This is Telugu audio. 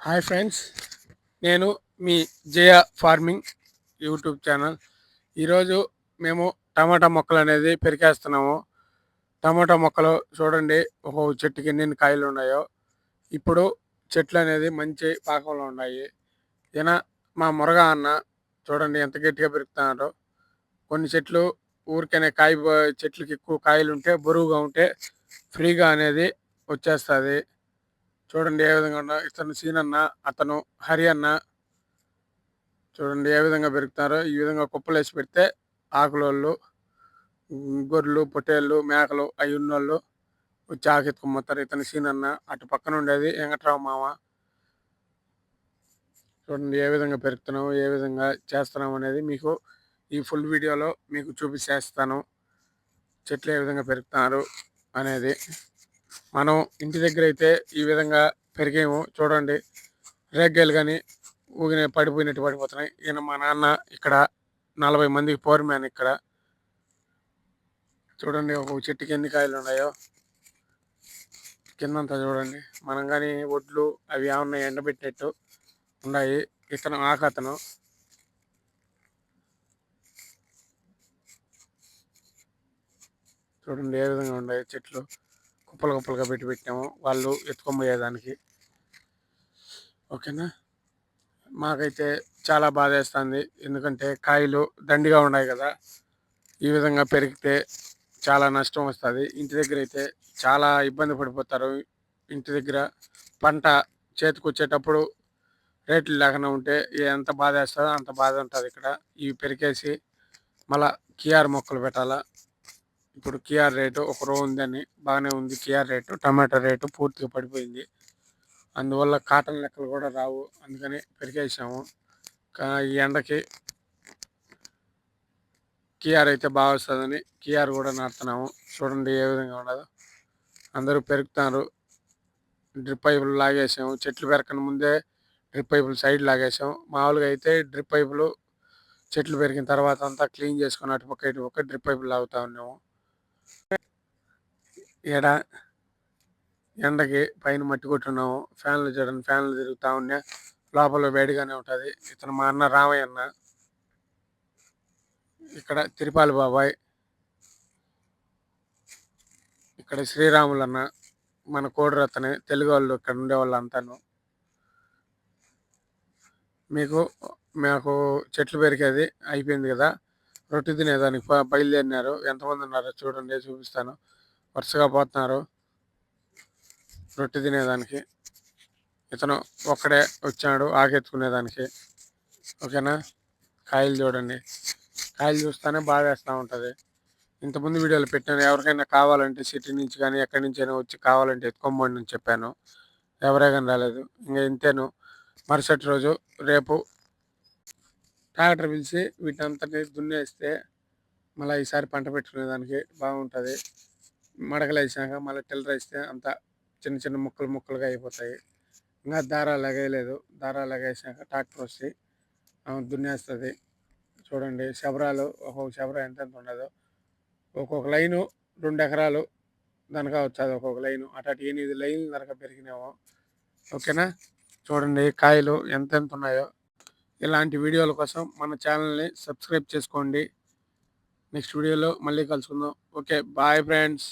హాయ్ ఫ్రెండ్స్ నేను మీ జయ ఫార్మింగ్ యూట్యూబ్ ఛానల్. ఈరోజు మేము టమాటా మొక్కలు అనేది పెరికేస్తున్నాము. టమాటా మొక్కలు చూడండి ఒక చెట్టుకి ఎన్ని కాయలు ఉన్నాయో. ఇప్పుడు చెట్లు అనేది మంచి పాకంలో ఉన్నాయి. ఈయన మా మురగా అన్న చూడండి ఎంత గట్టిగా పెరుగుతున్నారో కొన్ని చెట్లు ఊరికనే కాయ చెట్లకి ఎక్కువ కాయలు ఉంటే బరువుగా ఉంటే ఫ్రీగా అనేది వచ్చేస్తుంది. చూడండి ఏ విధంగా ఉన్నా ఇతను సీనన్న అతను హరి అన్న చూడండి ఏ విధంగా పెరుగుతున్నారో ఈ విధంగా కుప్పలు వేసి పెడితే ఆకులోళ్ళు గొర్రెలు పొట్టేళ్ళు మేకలు అవి ఉన్నోళ్ళు వచ్చి ఆకెత్తుకుమ్మతారు ఇతను సీనన్న అటు పక్కన ఉండేది వెంకట్రావు మామ. చూడండి ఏ విధంగా పెరుగుతున్నాము ఏ విధంగా చేస్తున్నాం అనేది మీకు ఈ ఫుల్ వీడియోలో మీకు చూపించేస్తాను చెట్లు ఏ విధంగా పెరుగుతున్నారు అనేది. మనం ఇంటి దగ్గర అయితే ఈ విధంగా పెరిగేము చూడండి. రేగ్గాయలు కానీ ఊగిన పడిపోయినట్టు పడిపోతున్నాయి. ఈయన మా నాన్న ఇక్కడ నలభై మందికి పవర్ మ్యాన్ ఇక్కడ. చూడండి ఒక చెట్టుకి ఎన్ని కాయలు ఉన్నాయో. కిందంతా చూడండి. మనం కానీ ఒడ్లు అవి ఏమన్నా ఎండబెట్టినట్టు ఉన్నాయి. ఇతను ఆకతను చూడండి ఏ విధంగా ఉన్నాయి చెట్లు. కుప్పలు కుప్పలుగా పెట్టి పెట్టాము. వాళ్ళు ఎత్తుకొని ఓకేనా? మాకైతే చాలా బాధ వేస్తుంది ఎందుకంటే కాయలు దండిగా ఉన్నాయి కదా. ఈ విధంగా పెరిగితే చాలా నష్టం వస్తుంది. ఇంటి దగ్గర అయితే చాలా ఇబ్బంది పడిపోతారు. ఇంటి దగ్గర పంట చేతికి వచ్చేటప్పుడు రేట్లు లేకుండా ఉంటే ఎంత బాధ వేస్తుందో అంత బాధ ఉంటుంది ఇక్కడ. ఇవి పెరికేసి మళ్ళా కియార్ మొక్కలు పెట్టాలా. ఇప్పుడు కియార్ రేటు ఒక రో ఉందని బాగానే ఉంది. కియార్ రేటు టమాటా రేటు పూర్తిగా పడిపోయింది. అందువల్ల కాటన్ లెక్కలు కూడా రావు. అందుకని పెరిగేసాము ఈ ఎండకి కియార్ అయితే బాగా వస్తుందని కియార్ కూడా నాటుతున్నాము. చూడండి ఏ విధంగా ఉండదు అందరూ పెరుగుతున్నారు. డ్రిప్ పైపులు లాగేసాము. చెట్లు పెరకని ముందే డ్రిప్ పైపులు సైడ్ లాగేసాం మామూలుగా అయితే డ్రిప్ పైపులు చెట్లు పెరిగిన తర్వాత అంతా క్లీన్ చేసుకుని అటుపక్క ఇటుపక్క డ్రిప్ పైపులు లాగుతూ ఉన్నాము. ఈడ ఎండకి పైన మట్టి కొట్టున్నాము ఫ్యాన్లు చూడండి ఫ్యాన్లు తిరుగుతూ ఉన్నా లోపల వేడిగానే ఉంటుంది. ఇతను మా అన్న రామయ్య అన్న ఇక్కడ తిరుపాలి బాబాయ్. ఇక్కడ శ్రీరాములు అన్న మన కోడిరతని తెలుగు వాళ్ళు ఇక్కడ ఉండేవాళ్ళు అంతాను మీకు మాకు చెట్లు పెరిగేది అయిపోయింది కదా. రొట్టె తినేదానికి బయలుదేరినారు. ఎంతమంది ఉన్నారో చూడండి చూపిస్తాను. వరుసగా పోతున్నారు. రొట్టె తినేదానికి ఇతను ఒక్కడే వచ్చాడు ఆకెత్తుకునేదానికి ఓకేనా? కాయలు చూడండి. కాయలు చూస్తేనే బాగా వేస్తూ ఉంటుంది. ఇంతకుముందు వీడియోలు పెట్టాను ఎవరికైనా కావాలంటే సిటీ నుంచి కానీ ఎక్కడి నుంచి అయినా వచ్చి కావాలంటే ఎత్తుకోమని చెప్పాను. ఎవరే కానీ రాలేదు. ఇంకా ఇంతేను. మరుసటి రోజు రేపు ట్రాక్టర్ పిలిచి వీటంతటి దున్నేస్తే మళ్ళీ ఈసారి పంట పెట్టుకునేదానికి బాగుంటుంది. మడకలు వేసాక మళ్ళీ టిల్లర్ వేస్తే అంత చిన్న చిన్న ముక్కలు ముక్కలుగా అయిపోతాయి. ఇంకా దారాలు ఎగయలేదు. దారాలు ఎగేసాక ట్రాక్టర్ వచ్చి దున్నేస్తుంది. చూడండి శబరాలు ఒక్కొక్క శబరా ఎంత ఎంత ఉండదు ఒక్కొక్క లైను రెండు ఎకరాలు దానికా వచ్చాది ఒక్కొక్క లైను. అటు ఎనిమిది లైన్లు దనక పెరిగినాము. ఓకేనా? చూడండి కాయలు ఎంతెంత ఉన్నాయో. ఇలాంటి వీడియోల కోసం మన ఛానల్ని సబ్స్క్రైబ్ చేసుకోండి. నెక్స్ట్ వీడియోలో మళ్ళీ కలుసుకుందాం. Okay bye friends.